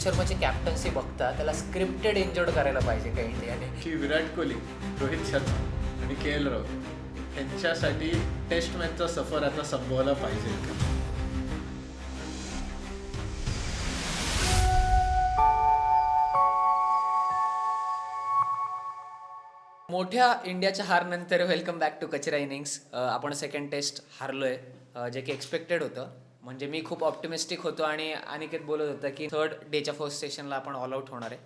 Rohit शर्माची captaincy बघता त्याला scripted injured करायला पाहिजे का इंडियाने की विराट कोहली रोहित शर्मा आणि के एल राहुल यांच्यासाठी टेस्ट मॅचचा सफर आता संपवला पाहिजे. मोठ्या इंडियाच्या हारनंतर वेलकम बॅक टू कचरा इनिंग्स आपण सेकंड टेस्ट हारलोय. जे की एक्सपेक्टेड होतं. म्हणजे मी खूप ऑप्टिमिस्टिक होतो आणि अनिकेत बोलत होता की थर्ड डेच्या फर्स्ट सेशनला आपण ऑल आऊट होणार आहे.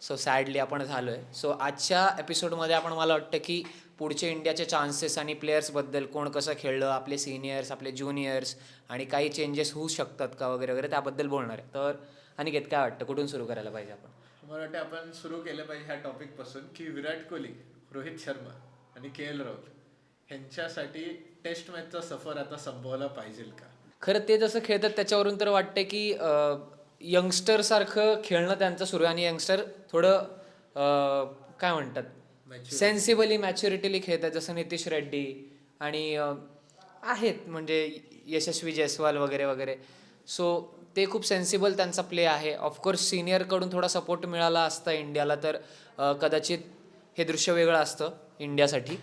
सो सॅडली आपण झालो आहे सो आजच्या एपिसोडमध्ये आपण मला वाटतं की पुढचे इंडियाचे चान्सेस आणि प्लेयर्सबद्दल कोण कसं खेळलं आपले सिनियर्स आपले ज्युनियर्स आणि काही चेंजेस होऊ शकतात का वगैरे वगैरे त्याबद्दल बोलणार आहे. तर अनिकेत काय वाटतं? कुठून सुरू करायला पाहिजे आपण? मला वाटतं आपण सुरू केलं पाहिजे ह्या टॉपिकपासून की विराट कोहली रोहित शर्मा आणि के एल राहुल ह्यांच्यासाठी टेस्ट मॅचचा सफर आता संपवला पाहिजे का? खरं ते जसं खेळतात त्याच्यावरून तर वाटते की यंगस्टर सारखं खेळणं त्यांचं सुरू आहे आणि यंगस्टर थोडं काय म्हणतात? सेन्सिबली मॅच्युरिटीली खेळतात जसं नितीश रेड्डी आणि आहेत म्हणजे यशस्वी जयस्वाल वगैरे वगैरे. सो ते खूप सेन्सिबल त्यांचा प्ले आहे. ऑफकोर्स सिनियरकडून थोडा सपोर्ट मिळाला असता इंडियाला तर कदाचित हे दृश्य वेगळं असतं इंडियासाठी.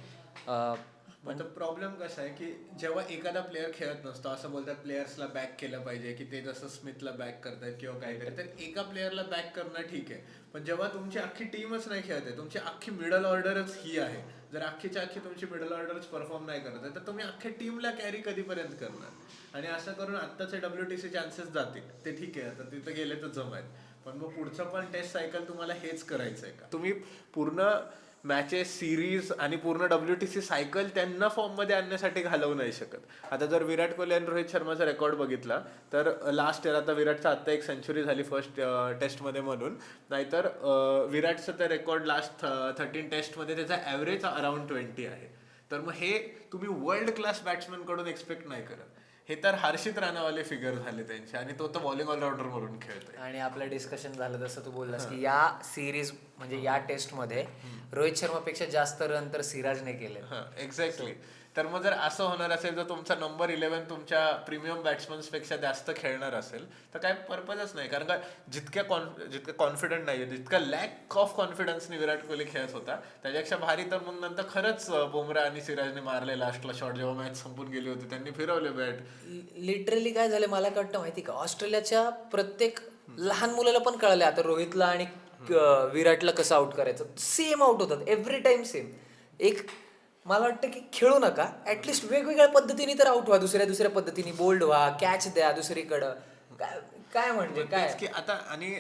पण प्रॉब्लेम कसा आहे की जेव्हा एखादा प्लेअर खेळत नसतो असं बोलतात प्लेयर्सला बॅक केलं पाहिजे की ते जसं स्मिथला बॅक करतात किंवा काहीतरी तर एका प्लेअरला बॅक करणं ठीक आहे. पण जेव्हा तुमची अख्खी टीमच नाही खेळत आहे तुमची अख्खी मिडल ऑर्डरच ही आहे. जर अख्खीच्या अख्खी तुमची मिडल ऑर्डरच परफॉर्म नाही करत आहे तर तुम्ही अख्ख्या टीमला कॅरी कधीपर्यंत करणार? आणि असं करून आत्ताचे डब्ल्यू टी सी चान्सेस जातील. ते ठीक आहे आता तिथं गेले तर जमायत पण मग पुढचं पण टेस्ट सायकल तुम्हाला हेच करायचं आहे का? तुम्ही पूर्ण मॅचेस सिरीज आणि पूर्ण डब्ल्यू टी सी सायकल त्यांना फॉर्ममध्ये आणण्यासाठी घालवू नाही शकत. आता जर विराट कोहली आणि रोहित शर्माचा रेकॉर्ड बघितला तर लास्ट इयर आता विराटचा आत्ता एक सेंचुरी झाली फर्स्ट टेस्टमध्ये म्हणून. नाहीतर विराटचं तर रेकॉर्ड लास्ट थर्टीन टेस्टमध्ये त्याचा ॲव्हरेज अराउंड ट्वेंटी आहे. तर मग हे तुम्ही वर्ल्ड क्लास बॅट्समॅनकडून एक्सपेक्ट नाही करत. हे तर हर्षित राणावाले फिगर झाले त्यांचे आणि तो तर बॉलिंग ऑलराऊंडर म्हणून खेळतोय. आणि आपलं डिस्कशन झालं जसं तू बोललास की या सिरीज म्हणजे या टेस्टमध्ये रोहित शर्मापेक्षा जास्त रन तर सिराजने केले एक्झॅक्टली तर मग जर असं होणार असेल तर तुमचा नंबर इलेव्हन तुमच्या प्रीमियम बॅट्समन्सपेक्षा जास्त खेळणार असेल तर काय पर्पजच नाही. कारण का जितक्या कॉन जितकं कॉन्फिडंट नाही जितका लॅक ऑफ कॉन्फिडन्सने विराट कोहली खेळत होता त्याच्यापेक्षा भारी तर मग नंतर खरंच बुमरा आणि सिराजने मारले लास्टला शॉट जेव्हा मॅच संपून गेली होती त्यांनी फिरवले बॅट लिटरली काय झालं मला काय वाटतं माहिती का? ऑस्ट्रेलियाच्या प्रत्येक लहान मुलाला पण कळलं आता रोहितला आणि विराटला कसं आउट करायचं. सेम आउट होतात. एव्हरी टाइम सेम एक मला वाटतं की खेळू नका. ऍटलिस्ट वेगवेगळ्या पद्धतीने तर आउट व्हा. दुसऱ्या दुसऱ्या पद्धतीने बोल्ड व्हा. कॅच द्या दुसरीकडं. काय काय म्हणजे काय? की आता आणि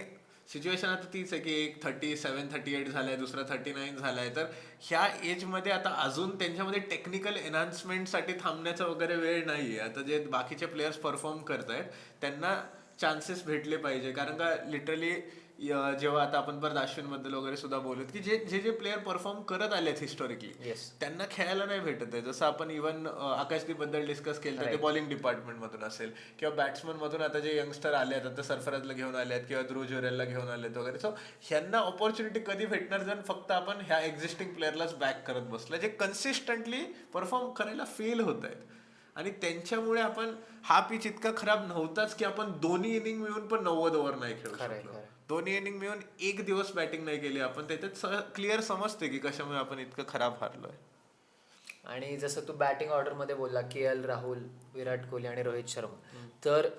सिच्युएशन आता तीच आहे की एक थर्टी सेवन थर्टी एट झालाय दुसरा थर्टी नाईन झालाय. तर ह्या एजमध्ये आता अजून त्यांच्यामध्ये टेक्निकल एन्हान्समेंटसाठी थांबण्याचा वगैरे वेळ नाहीये. आता जे बाकीचे प्लेयर्स परफॉर्म करतायत त्यांना चान्सेस भेटले पाहिजे. कारण का लिटरली जेव्हा आता आपण परत अश्विनबद्दल वगैरे सुद्धा बोलत की जे जे जे प्लेअर परफॉर्म करत आलेत हिस्टॉरिकली. त्यांना खेळायला नाही भेटत आहे. जसं आपण इव्हन आकाशदीपबद्दल डिस्कस केलं तर ते बॉलिंग डिपार्टमेंट मधून असेल किंवा बॅट्समन मधून आता जे यंगस्टर आले आहेत आता सरफराजला घेऊन आले आहेत किंवा ध्रुव जुरेलला घेऊन आलेत वगैरे. सो ह्यांना ऑपॉर्च्युनिटी कधी भेटणार जर फक्त आपण ह्या एक्झिस्टिंग प्लेअरलाच बॅक करत बसलं जे कन्सिस्टंटली परफॉर्म करायला फेल होत आहेत. आणि त्यांच्यामुळे आपण हा पिच इतका खराब नव्हताच की आपण दोन्ही इनिंग मिळून पण नव्वद ओव्हर नाही खेळू शकलो. दोन्ही इनिंग मिळून एक दिवस बॅटिंग नाही केली आपण. त्याच्यात क्लिअर समजते की कशामुळे आपण इतकं खराब हारलोय. आणि जसं तू बॅटिंग ऑर्डरमध्ये बोलला के एल राहुल विराट कोहली आणि रोहित शर्मा. तर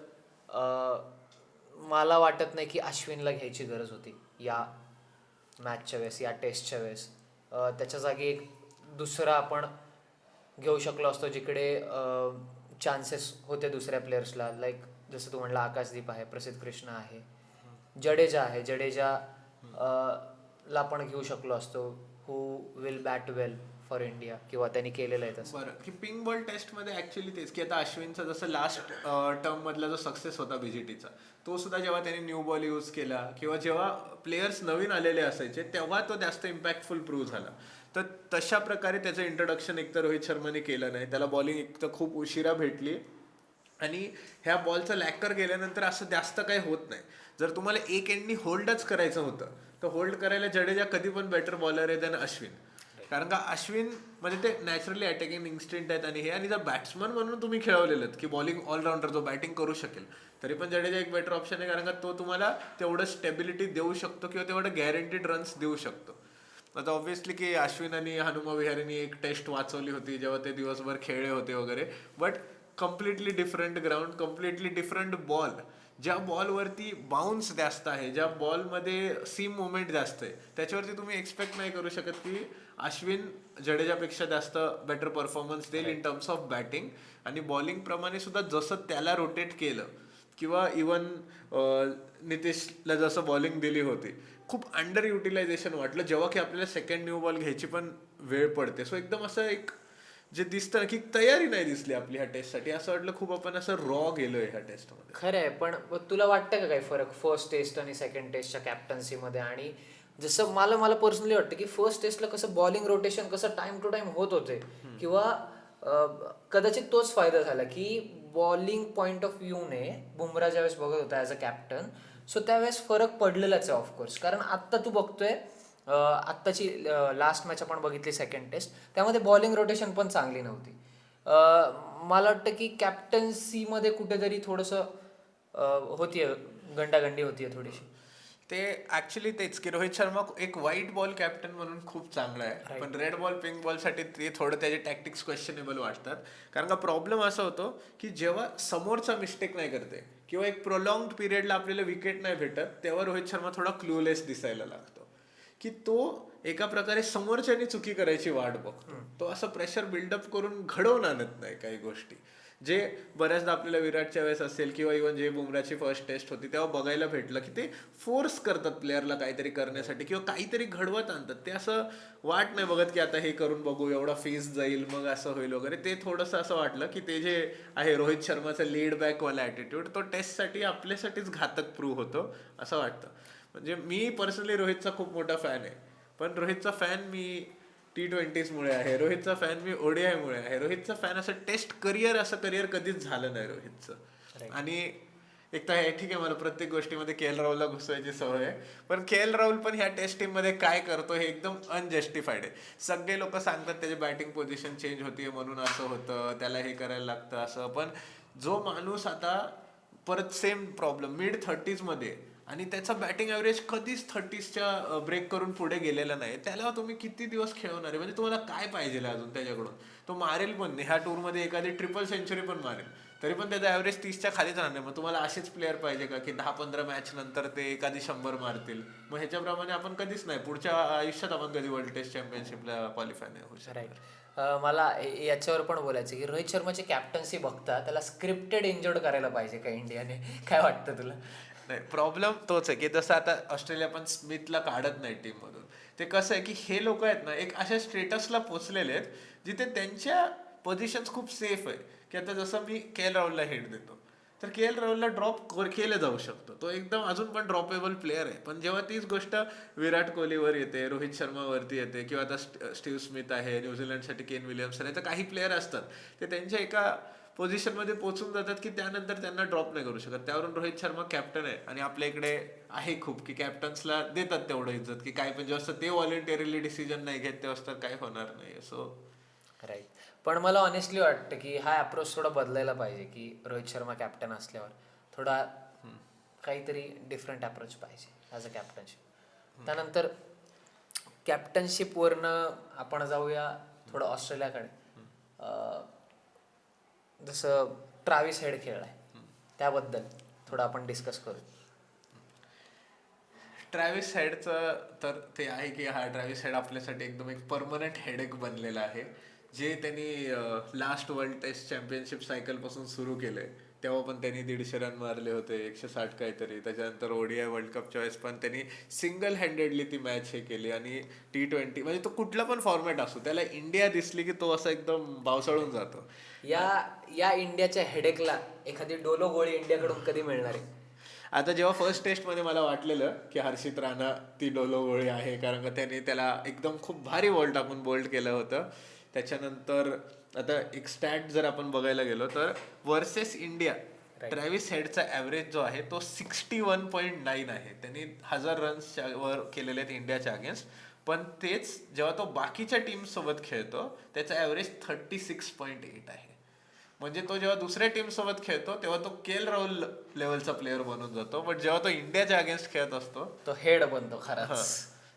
मला वाटत नाही की अश्विनला घ्यायची गरज होती या मॅचच्या वेळेस या टेस्टच्या वेळेस. त्याच्या जागी एक दुसरा आपण घेऊ शकलो असतो जिकडे चान्सेस होते दुसऱ्या प्लेयर्सला लाईक जसं तू म्हणला आकाशदीप आहे प्रसिद्ध कृष्ण आहे. जडेजा आहे जडेजा ला पण घेऊ शकलो असतो. Who will bat well for India किंवा त्यांनी केलेलं आहे तसं. बरं की पिंक बॉल टेस्टमध्ये ऍक्च्युली तेच की आता अश्विनचा जसं लास्ट टर्म मधला जो सक्सेस होता बीजेटीचा तो सुद्धा जेव्हा त्यांनी न्यू बॉल यूज केला किंवा जेव्हा प्लेयर्स नवीन आलेले असायचे तेव्हा तो जास्त इम्पॅक्टफुल प्रूव्ह झाला. तर तशा प्रकारे त्याचं इंट्रोडक्शन एकतर रोहित शर्माने केलं नाही त्याला बॉलिंग एक तर खूप उशिरा भेटली आणि ह्या बॉलचं लॅकर गेल्यानंतर असं जास्त काही होत नाही. जर तुम्हाला एक एंडनी होल्डच करायचं होतं तर होल्ड करायला जडेजा कधी पण बेटर बॉलर आहे दॅन अश्विन. कारण का अश्विन म्हणजे ते नॅचरली अटॅकिंग इन्स्टिंट आहेत आणि हे आणि जर बॅट्समन म्हणून तुम्ही खेळवलेलं की बॉलिंग ऑलराऊंडर जो बॅटिंग करू शकेल तरी पण जडेजा एक बेटर ऑप्शन आहे कारण का तो तुम्हाला तेवढं स्टेबिलिटी देऊ शकतो किंवा तेवढं गॅरंटीड रन्स देऊ शकतो. आता ऑब्व्हियसली की अश्विन आणि हनुमा विहारीनी एक टेस्ट वाचवली होती जेव्हा ते दिवसभर खेळले होते वगैरे but completely different ground completely different ball ज्या बॉलवरती बाउन्स जास्त आहे ज्या बॉलमध्ये सीम मुवमेंट जास्त आहे त्याच्यावरती तुम्ही एक्सपेक्ट नाही करू शकत की अश्विन जडेजापेक्षा जास्त बेटर परफॉर्मन्स देईल इन टर्म्स ऑफ बॅटिंग आणि बॉलिंग प्रमाणे सुद्धा जसं त्याला रोटेट केलं किंवा इवन नितीशला जसं बॉलिंग दिली होती खूप अंडर युटिलायझेशन वाटलं जेव्हा की आपल्याला सेकंड न्यू बॉल घ्यायची पण वेळ पडते. सो एकदम असं एक जे दिसतं की तयारी नाही दिसली आपली ह्या टेस्टसाठी असं वाटलं खूप आपण असं रॉ गेलोय ह्या टेस्टमध्ये खरं आहे पण तुला वाटतं का काही फरक फर्स्ट टेस्ट आणि सेकंड टेस्टच्या कॅप्टन्सीमध्ये आणि जसं मला मला पर्सनली वाटतं की फर्स्ट टेस्टला कसं बॉलिंग रोटेशन कसं टाइम टू टाइम होत होते. किंवा कदाचित तोच फायदा झाला की बॉलिंग पॉईंट ऑफ व्ह्यूने बुमरा ज्यावेळेस बघत होता ॲज अ कॅप्टन सो त्यावेळेस फरक पडलेलाच आहे ऑफकोर्स कारण आत्ता तू बघतोय आत्ताची लास्ट मॅच आपण बघितली सेकंड टेस्ट त्यामध्ये बॉलिंग रोटेशन पण चांगली नव्हती. मला वाटतं की कॅप्टन्सीमध्ये कुठेतरी थोडंसं अं, होतीये गंडागंडी होतीये थोडीशी. ते ऍक्च्युली तेच की रोहित शर्मा एक व्हाईट बॉल कॅप्टन म्हणून खूप चांगला आहे. पण रेड बॉल पिंक बॉलसाठी ते थोडं त्याचे टॅक्टिक्स क्वेश्चनेबल वाटतात. कारण का प्रॉब्लेम असा होतो की जेव्हा समोरचा मिस्टेक नाही करते किंवा एक प्रोलॉंग पिरियडला आपल्याला विकेट नाही भेटत तेव्हा रोहित शर्मा थोडा क्लूलेस दिसायला लागतो. की तो एका प्रकारे समोरच्यानी चुकी करायची वाट बघतो. तो असं प्रेशर बिल्डअप करून घडवून आणत नाही काही गोष्टी. जे बऱ्याचदा आपल्याला विराटच्या वेळेस असेल किंवा इव्हन जे बुमराची फर्स्ट टेस्ट होती तेव्हा बघायला भेटलं की ते फोर्स करतात प्लेअरला काहीतरी करण्यासाठी किंवा काहीतरी घडवत आणतात. ते असं वाट नाही बघत की आता हे करून बघू एवढा फेस जाईल मग असं होईल वगैरे. ते थोडंसं असं वाटलं की ते जे आहे रोहित शर्माचं लीड बॅकवाला ॲटिट्यूड तो टेस्टसाठी आपल्यासाठीच घातक प्रूव्ह होतो असं वाटतं. म्हणजे मी पर्सनली रोहितचा खूप मोठा फॅन आहे. पण रोहितचा फॅन मी टी ट्वेंटीजमुळे आहे. रोहितचा फॅन मी ODI मुळे आहे. रोहितचा फॅन असं टेस्ट करिअर असं करिअर कधीच झालं नाही रोहितचं. आणि एक तर हे ठीक आहे मला प्रत्येक गोष्टीमध्ये के एल राहुलला घुसवायची सवय आहे. पण के एल राहुल पण ह्या टेस्ट टीममध्ये काय करतो हे एकदम अनजस्टिफाईड आहे. सगळे लोक सांगतात त्याची बॅटिंग पोझिशन चेंज होतीये म्हणून असं होतं त्याला हे करायला लागतं असं. पण जो माणूस आता परत सेम प्रॉब्लेम मिड थर्टीजमध्ये आणि त्याचा बॅटिंग ॲव्हरेज कधीच थर्टीजच्या ब्रेक करून पुढे गेलेला नाही. त्याला तुम्ही किती दिवस खेळवणार आहे? म्हणजे तुम्हाला काय पाहिजे अजून त्याच्याकडून? तो मारेल पण नाही. ह्या टूरमध्ये एखादी ट्रिपल सेंचुरी पण मारेल. तरी पण त्याचा ॲव्हरेज तीसच्या खालीच राहणार मग तुम्हाला असेच प्लेअर पाहिजे का? की दहा पंधरा मॅच नंतर ते एखादी शंभर मारतील. मग ह्याच्याप्रमाणे आपण कधीच नाही. पुढच्या आयुष्यात आपण कधी वर्ल्ड टेस्ट चॅम्पियनशिपला क्वालिफाय नाही होऊ शकणार. मला याच्यावर पण बोलायचं की रोहित शर्माची कॅप्टन्सी बघता त्याला स्क्रिप्टेड इंजोर्ड करायला पाहिजे का इंडियाने? काय वाटतं तुला? नाही प्रॉब्लेम तोच आहे की जसं आता ऑस्ट्रेलिया पण स्मिथला काढत नाही टीममधून ते कसं आहे की हे लोक आहेत ना एक अशा स्टेटसला पोचलेले आहेत जिथे त्यांच्या पोझिशन्स खूप सेफ आहे. की आता जसं मी के एल राहुलला हिट देतो. तर के एल राहुलला ड्रॉप केलं जाऊ शकतो. तो एकदम अजून पण ड्रॉपेबल प्लेअर आहे. पण जेव्हा तीच गोष्ट विराट कोहलीवर येते रोहित शर्मावरती येते किंवा आता स्टीव्ह स्मिथ आहे न्यूझीलंडसाठी केन विलियम्सन आहे तर काही प्लेअर असतात. ते त्यांच्या एका पोझिशनमध्ये पोहोचून जातात की त्यानंतर त्यांना ड्रॉप नाही करू शकत. त्यावरून रोहित शर्मा कॅप्टन आहे आणि आपल्या इकडे आहे खूप की कॅप्टन्सला देतात तेवढं इज्जत की काय पण जेव्हा ते व्हॉलेंटिअरली डिसिजन नाही घेत तेव्हा तर काही होणार नाही. सो राईट पण मला ऑनेस्टली वाटतं की हा अप्रोच थोडा बदलायला पाहिजे की रोहित शर्मा कॅप्टन असल्यावर. थोडा काहीतरी डिफरंट अप्रोच पाहिजे ॲज अ कॅप्टनशिप त्यानंतर कॅप्टनशिपवरनं आपण जाऊया थोडं ऑस्ट्रेलियाकडे. जसं ट्राव्हिस हेड आहे. त्याबद्दल थोडं आपण डिस्कस करू. ट्रॅव्हिस हेडचं तर ते आहे की हा ट्रॅव्हिस हेड आपल्यासाठी एकदम एक परमनंट हेडेक बनलेला आहे. जे त्यांनी लास्ट वर्ल्ड टेस्ट चॅम्पियनशिप सायकलपासून सुरू सुरू केलंय. तेव्हा पण त्यांनी दीडशे रन मारले होते एकशे साठ काहीतरी. त्याच्यानंतर ओडीआय वर्ल्ड कपच्या वेळेस पण त्यांनी सिंगल हँडेडली ती मॅच हे केली आणि टी ट्वेंटी म्हणजे तो कुठला पण फॉर्मॅट असो त्याला इंडिया दिसली की तो असं एकदम बावसाळून जातो. या या इंडियाच्या हेडेकला एखादी डोलो गोळी इंडियाकडून कधी मिळणार आहे? आता जेव्हा फर्स्ट टेस्टमध्ये मला वाटलेलं की हर्षित राणा ती डोलो गोळी आहे कारण का त्याने त्याला एकदम खूप भारी बॉल टाकून बोल्ड केलं होतं. त्याच्यानंतर आता एक स्टॅट जर आपण बघायला गेलो तर वर्सेस इंडिया ट्रॅव्हिस हेडचा ॲव्हरेज जो आहे तो सिक्स्टी वन पॉईंट नाईन आहे. त्यांनी हजार रन्स वर केलेले आहेत इंडियाच्या अगेन्स्ट पण तेच जेव्हा तो बाकीच्या टीम सोबत खेळतो त्याचा average thirty six point eight आहे. म्हणजे तो जेव्हा दुसऱ्या टीम सोबत खेळतो तेव्हा तो केल राहुल लेवलचा प्लेअर बनून जातो. बट जेव्हा तो इंडियाच्या अगेन्स्ट खेळत असतो तो हेड बनतो खरंच.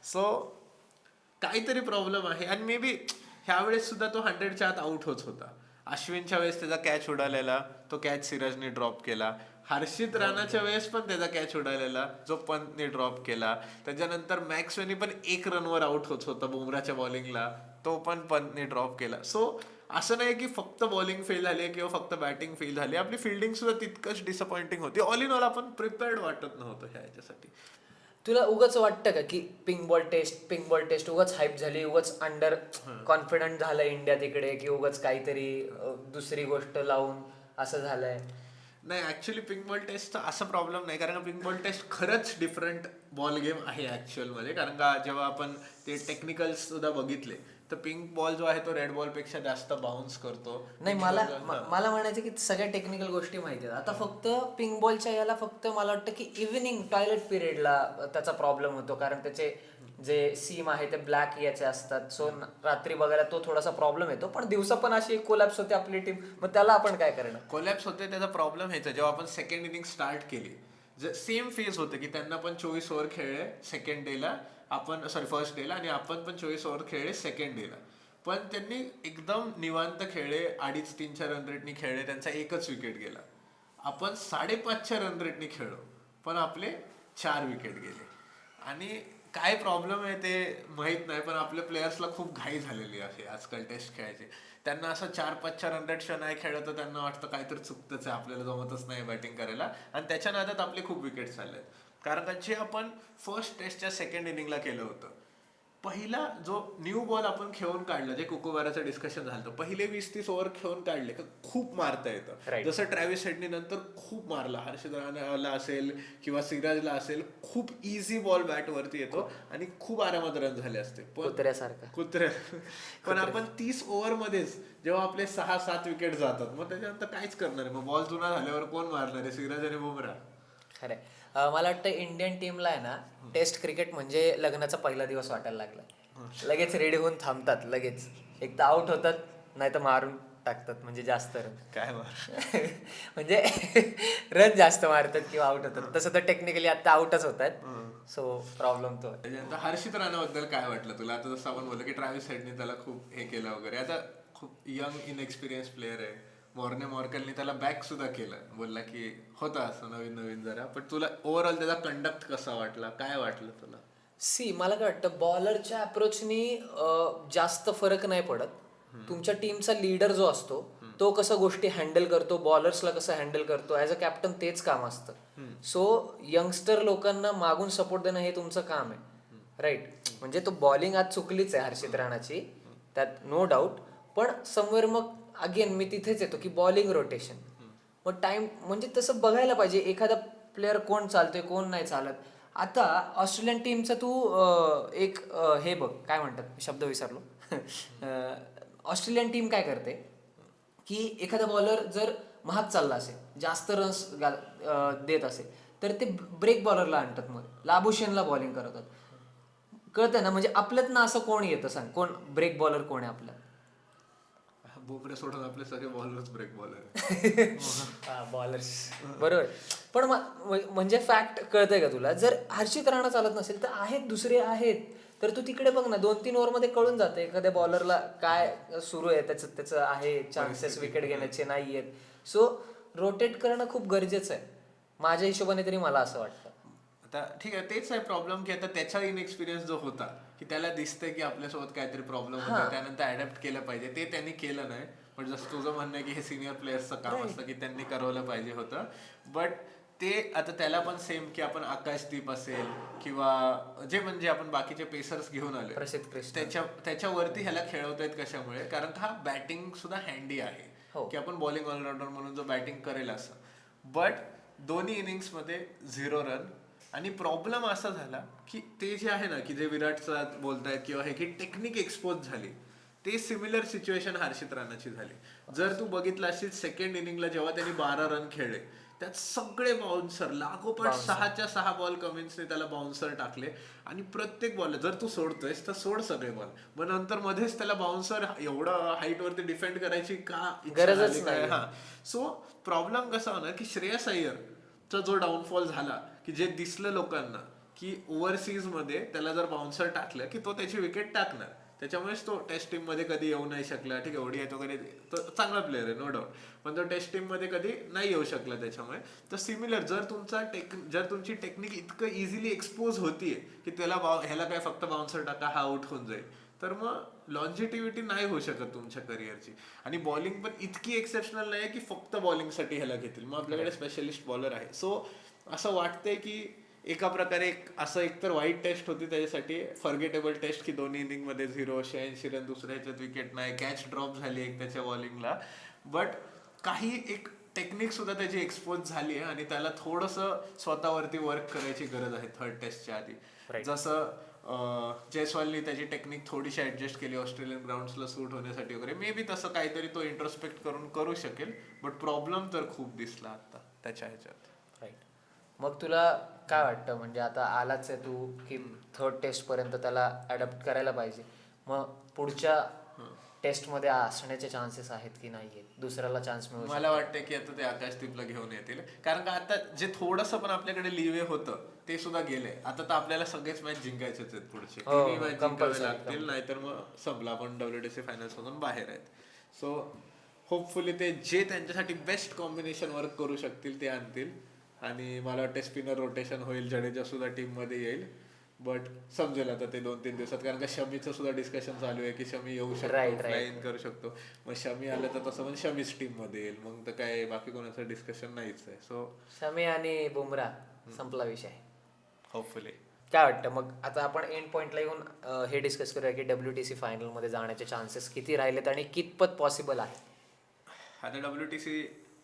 सो काहीतरी प्रॉब्लेम आहे. आणि मे बी ह्यावेळेस सुद्धा तो हंड्रेडच्या आत आउट होत होता. अश्विनच्या वेळेस त्याचा कॅच उडालेला तो कॅच सिराजने ड्रॉप केला. हर्षित राणाच्या वेळेस पण त्याचा कॅच उडालेला जो पंतने ड्रॉप केला. त्याच्यानंतर मॅक्सवेनी पण एक रनवर आउट होत होता बुमराच्या बॉलिंगला तो पण पंतने ड्रॉप केला. सो असं नाही की फक्त बॉलिंग फेल झाली किंवा फक्त बॅटिंग फेल झाली आपली फिल्डिंग सुद्धा तितकंच डिसअपॉइंटिंग होती. ऑल इन ऑल आपण प्रिपेअर्ड वाटत नव्हतं ह्या ह्याच्यासाठी तुला उगाच वाटतं का की pink ball test pink ball test उगाच हाईप झाली उगाच अंडर कॉन्फिडंट झालं इंडिया तिकडे की उगाच काहीतरी दुसरी गोष्ट लावून असं झालंय? नाही ऍक्च्युली पिंक बॉल टेस्टचा असा प्रॉब्लेम नाही कारण पिंक बॉल टेस्ट खरंच डिफरंट बॉल गेम आहे ऍक्च्युअलमध्ये. कारण का जेव्हा आपण ते टेक्निकल सुद्धा बघितले तर पिंक बॉल जो आहे तो रेड बॉलपेक्षा जास्त बाउन्स करतो. नाही मला मला म्हणायचं की सगळ्या टेक्निकल गोष्टी माहिती आहेत. आता फक्त पिंक बॉलच्या याला फक्त मला वाटतं की इव्हिनिंग टॉयलेट पिरियडला त्याचा प्रॉब्लेम होतो. कारण त्याचे जे सीम आहे ते ब्लॅक याचे असतात. सो रात्री बघायला तो थोडासा प्रॉब्लेम येतो. पण दिवसा पण अशी कोलॅप्स होते आपली टीम मग त्याला आपण काय करणार? कोलॅप्स होते त्याचा प्रॉब्लेम ह्याचा जेव्हा आपण सेकंड इनिंग स्टार्ट केली. सेम फेज होते की त्यांना पण चोवीस ओव्हर खेळले सेकंड डेला आपण सॉरी फर्स्ट डेला आणि आपण पण चोवीस ओव्हर खेळले सेकंड डेला पण त्यांनी एकदम निवांत खेळले अडीच तीनच्या रन रेटनी खेळले त्यांचा एकच विकेट गेला. आपण साडेपाचच्या रन रेटनी खेळलो पण आपले चार विकेट गेले. आणि काय प्रॉब्लेम आहे ते माहीत नाही पण आपल्या प्लेयर्सला खूप घाई झालेली आहे आजकाल टेस्ट खेळायचे. त्यांना असं चार पाचच्या रन रेटच्या नाही खेळलं तर त्यांना वाटतं काहीतरी चुकतंच आहे आपल्याला जमतच नाही बॅटिंग करायला. आणि त्याच्या नादात आपले खूप विकेट चालले कारण का जे आपण फर्स्ट टेस्टच्या सेकंड इनिंगला केलं होतं. पहिला जो न्यू बॉल आपण खेळून काढला जे कुकोबाराचं डिस्कशन झालं होतं, पहिले वीस तीस ओव्हर खेळून काढले का खूप मारता येतं. जसं ट्रॅव्हिस हेडनी नंतर खूप मारला. हर्षद राणाला असेल किंवा सिराजला असेल खूप इझी बॉल बॅट वरती येतो आणि खूप आरामात रन झाले असते. कुत्र्यासारखं. कुत्र्या पण आपण तीस ओव्हर मध्येच जेव्हा आपले सहा सात विकेट जातात मग त्याच्यानंतर काहीच करणार मग बॉल जुना झाल्यावर कोण मारणार आहे? सिराज आणि बुमरा खरंय. अं, मला वाटतं इंडियन टीमला आहे ना टेस्ट क्रिकेट म्हणजे लग्नाचा पहिला दिवस वाटायला लागला. लगेच रेडी होऊन थांबतात लगेच. एक तर आउट होतात नाही तर मारून टाकतात म्हणजे जास्त रन. काय मार म्हणजे रन जास्त मारतात किंवा आउट होतात. तसं तर टेक्निकली आता आउटच होत आहेत. सो प्रॉब्लेम तो हर्षित राणाबद्दल काय वाटलं तुला? आता जसं आपण बोललो की ट्रॅव्हिस हेडनी त्याला खूप हे केलं वगैरे. आता खूप यंग इनएक्सपिरियन्स प्लेअर आहे. मॉर्ने मॉर्कलनी त्याला बॅक सुद्धा केलं. बोलला की होता असं नवीन नवीन जरा पण तुला ओव्हरऑल त्याचा कंडक्ट कसा वाटला? काय वाटलं तुला? सी मला काय वाटतं बॉलरच्या अप्रोचनी जास्त फरक नाही पडत. तुमच्या टीमचा लीडर जो असतो तो कसं गोष्टी हँडल करतो बॉलर्सला कसं हँडल करतो ॲज अ कॅप्टन तेच काम असतं. सो यंगस्टर लोकांना मागून सपोर्ट देणं हे तुमचं काम आहे. राईट म्हणजे तो बॉलिंग आज चुकलीच आहे हर्षित राणाची. त्यात नो डाऊट पण समवेर मग अगेन मी तिथेच येतो की बॉलिंग रोटेशन मग टाइम म्हणजे तसं बघायला पाहिजे एखादा प्लेअर कोण चालतोय कोण नाही चालत. आता ऑस्ट्रेलियन टीमचं तू एक हे बघ काय म्हणतात शब्द विसरलो. ऑस्ट्रेलियन टीम काय करते? की एखादा बॉलर जर महाग चालला असेल जास्त रन्स देत असेल तर ते ब्रेक बॉलरला आणतात मग. लाबुशेनला बॉलिंग करतात. कळतं ना? म्हणजे आपल्यात ना असं कोण येतं सांग? कोण ब्रेक बॉलर कोण आहे आपल्यात बुमरे सोडून आपले सगळे बॉलरच ब्रेक बॉलर बॉलर्स बरोबर. पण म्हणजे फॅक्ट कळतंय का तुला? जर हर्षित राणा चालत नसेल तर आहेत दुसरे आहेत. तर तू तिकडे बघ ना दोन तीन ओव्हरमध्ये कळून जाते एखाद्या बॉलरला काय सुरू आहे त्याचं त्याचं आहे चान्सेस विकेट घेण्याचे नाही आहेत सो रोटेट करणं खूप गरजेचं आहे. माझ्या हिशोबाने तरी मला असं वाटतं. आता ठीक आहे तेच आहे प्रॉब्लेम की आता त्याचा इनएक्सपिरियन्स जो होता की त्याला दिसतंय की आपल्यासोबत काहीतरी प्रॉब्लेम होता त्यानंतर अडॅप्ट केलं पाहिजे. ते त्यांनी केलं नाही. पण जसं तुझं म्हणणं आहे की हे सिनियर प्लेयर्सचं काम असतं की त्यांनी करवलं पाहिजे होतं. बट ते आता त्याला पण सेम की आपण आकाशदीप असेल किंवा जे म्हणजे आपण बाकीचे पेसर्स घेऊन आले त्याच्या त्याच्यावरती ह्याला खेळवतायत कशामुळे? कारण का हा बॅटिंग सुद्धा हँडी आहे. हो. की आपण बॉलिंग ऑलराऊंडर म्हणून जो बॅटिंग करेल असं. बट दोन्ही इनिंग्समध्ये झिरो रन आणि प्रॉब्लेम असा झाला की ते जे आहे ना की जे विराटचा बोलतायत किंवा हे की टेक्निक एक्सपोज झाली ते सिमिलर सिच्युएशन हर्षित राणाची झाली. जर तू बघितलं असेल सेकंड इनिंगला जेव्हा त्यांनी बारा रन खेळले त्यात सगळे बाउन्सर लागोपाठ सहाच्या सहा बॉल कमिन्सने त्याला बाउन्सर टाकले. आणि प्रत्येक बॉल जर तू सोडतोयस तर सोड सगळे बॉल मग नंतर मध्येच त्याला बाउन्सर एवढं हाईट वरती डिफेंड करायची का गरजच? नाही. हा. सो प्रॉब्लेम कसा होणार की श्रेयस चा जो डाऊनफॉल झाला की जे दिसलं लोकांना की ओव्हरसीजमध्ये त्याला जर बाउन्सर टाकलं की तो त्याची विकेट टाकणार. त्याच्यामुळेच तो टेस्ट टीममध्ये कधी येऊ नाही शकला. ठीक आहे ओडी तो कधी तो चांगला प्लेअर आहे नो डाऊट पण तो टेस्ट टीममध्ये कधी नाही येऊ शकला त्याच्यामुळे. तर सिमिलर जर तुमचा टेक जर तुमची टेक्निक इतकं इझिली एक्सपोज होतीये की त्याला बाउ- ह्याला काय फक्त बाउन्सर टाका हा आउट होऊन जाईल. तर मग लॉन्जिटिव्हिटी नाही होऊ शकत तुमच्या करिअरची आणि बॉलिंग पण इतकी एक्सेप्शनल नाही आहे की फक्त बॉलिंगसाठी ह्याला घेतील. मग आपल्याकडे स्पेशलिस्ट बॉलर आहे. सो असं वाटतंय की एका प्रकारे एक असं एकतर वाईट टेस्ट होती त्याच्यासाठी. फॉर्गेटेबल टेस्ट की दोन्ही इनिंगमध्ये झिरो शहाऐंशी रन दुसऱ्या ह्याच्यात विकेट नाही. कॅच ड्रॉप झाली एक त्याच्या बॉलिंगला बट काही एक टेक्निक सुद्धा त्याची एक्सपोज झाली आहे आणि त्याला थोडस स्वतःवरती वर्क करायची गरज आहे थर्ड टेस्टच्या आधी. जसं जयस्वालनी त्याची टेक्निक थोडीशी ऍडजस्ट केली ऑस्ट्रेलियन ग्राउंड्सला सूट होण्यासाठी वगैरे. मे बी तसं काहीतरी तो इंट्रोस्पेक्ट करून करू शकेल बट प्रॉब्लेम तर खूप दिसला आता त्याच्या ह्याच्यात. राईट मग तुला काय वाटतं? म्हणजे आता आलाच आहे तू की थर्ड टेस्ट पर्यंत त्याला अडॅप्ट करायला पाहिजे. मग पुढच्या टेस्टमध्ये असण्याचे चान्सेस आहेत की नाही आहेत दुसऱ्याला चान्स मिळू? मला वाटतं की आता ते आकाशदीपला घेऊन येतील. कारण का आता जे थोडस पण आपल्याकडे लिवे होतं ते सुद्धा गेले. आता तर आपल्याला सगळेच मॅच जिंकायचेच आहेत पुढचे. हो, तिन्ही मॅच जिंकावे compulsory, लागतील नाहीतर मग संपला आपण डब्ल्यूटीसी फायनल्स मधून बाहेर आहेत. सो होपफुली ते जे त्यांच्यासाठी बेस्ट कॉम्बिनेशन वर्क करू शकतील ते आणतील. आणि मला वाटतं स्पिनर रोटेशन होईल जडेजा सुद्धा टीममध्ये येईल. बट समजेल आता ते दोन तीन दिवसात. कारण का शमीचं सुद्धा डिस्कशन चालू आहे की शमी येऊ शकतो in करू शकतो. मग शमी आलं तर तसं पण शमीच टीममध्ये येईल. मग तर काय बाकी कोणाचं डिस्कशन नाहीच आहे. सो शमी आणि बुमरा संपला विषय. होपफुली काय वाटतं? मग आता आपण एंड पॉइंटला येऊन हे डिस्कस करूया की डब्ल्यू टी सी फायनलमध्ये जाण्याचे चान्सेस किती राहिलेत आणि कितपत पॉसिबल आहे? आता डब्ल्यू टी सी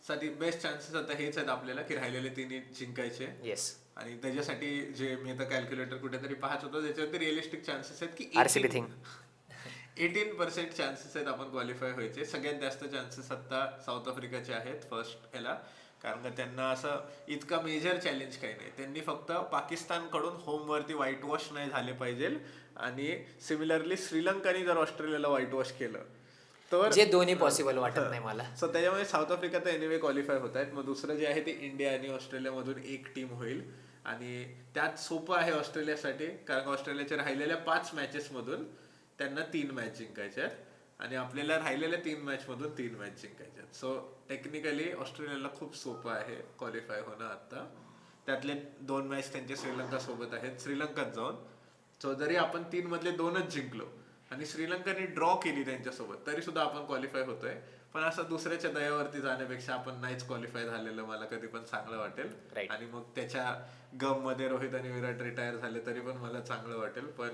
साठी बेस्ट चान्सेस आता हेच आहेत आपल्याला की राहिलेले तिन्ही जिंकायचे. येस आणि त्याच्यासाठी जे मी आता कॅल्क्युलेटर कुठेतरी पाहत होतो त्याच्यावरती रिअलिस्टिक चान्सेस आहेत की RCB thing. Eighteen percent chances आहेत आपण क्वालिफाय व्हायचे. सगळ्यात जास्त चान्सेस आता साऊथ आफ्रिकाचे आहेत फर्स्ट ह्याला कारण का त्यांना असं इतका मेजर चॅलेंज काही नाही. त्यांनी फक्त पाकिस्तानकडून होमवरती व्हाईट वॉश नाही झाले पाहिजे. आणि सिमिलरली श्रीलंकाने जर ऑस्ट्रेलियाला व्हाईट वॉश केलं तर जे दोन्ही पॉसिबल वाटत नाही मला. सो त्याच्यामुळे साऊथ आफ्रिका तर एनिवे क्वालिफाय होत आहेत. मग दुसरं जे आहे ते इंडिया आणि ऑस्ट्रेलियामधून एक टीम होईल. आणि त्यात सोपं आहे ऑस्ट्रेलियासाठी कारण ऑस्ट्रेलियाच्या राहिलेल्या पाच मॅचेस मधून त्यांना तीन मॅच जिंकायच्या आहेत. आणि आपल्याला राहिलेल्या तीन मॅच मधून तीन मॅच जिंकायच्या आहेत. सो टेक्निकली ऑस्ट्रेलियाला खूप सोपं आहे क्वालिफाय होणं आता. त्यातले दोन मॅच त्यांचे श्रीलंका सोबत आहेत. श्रीलंकात जाऊन सो जरी आपण तीन मधले दोनच जिंकलो आणि श्रीलंकाने ड्रॉ केली त्यांच्यासोबत तरी सुद्धा आपण क्वालिफाय होतोय. पण असं दुसऱ्याच्या दयावरती जाण्यापेक्षा आपण नाहीच क्वालिफाय झालेलं मला कधी पण चांगलं वाटेल. Right. आणि मग त्याच्या गममध्ये रोहित आणि विराट रिटायर झाले तरी पण मला चांगलं वाटेल पण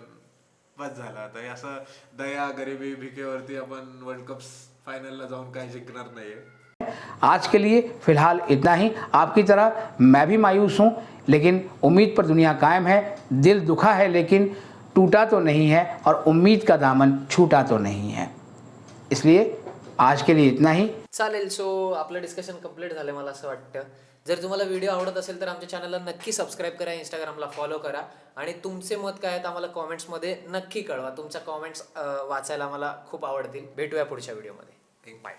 बस झालं आता. हे असं दया गरिबी भिकेवरती आपण वर्ल्ड कप फायनलला जाऊन काय जिंकणार नाहीये. आज के लिए फिलहाल इतना ही। आपकी तरह मैं भी मायूस हूँ लेकिन उम्मीद पर दुनिया कायम है। दिल दुखा है लेकिन टूटा तो नहीं है और उम्मीद का दामन छूटा तो नहीं है। इसलिए आज के लिए इतना ही। चालेल सो आपलं डिस्कशन कंप्लीट झालं मला असं वाटतं. जर तुम्हाला व्हिडिओ आवडत असेल तर आमच्या चॅनलला नक्की सबस्क्राईब करा इंस्टाग्रामला फॉलो करा. आणि तुमचे मत काय आहेत आम्हाला कॉमेंट्समध्ये नक्की कळवा. तुमच्या कॉमेंट्स वाचायला आम्हाला खूप आवडतील. भेटूया पुढच्या व्हिडिओमध्ये बाय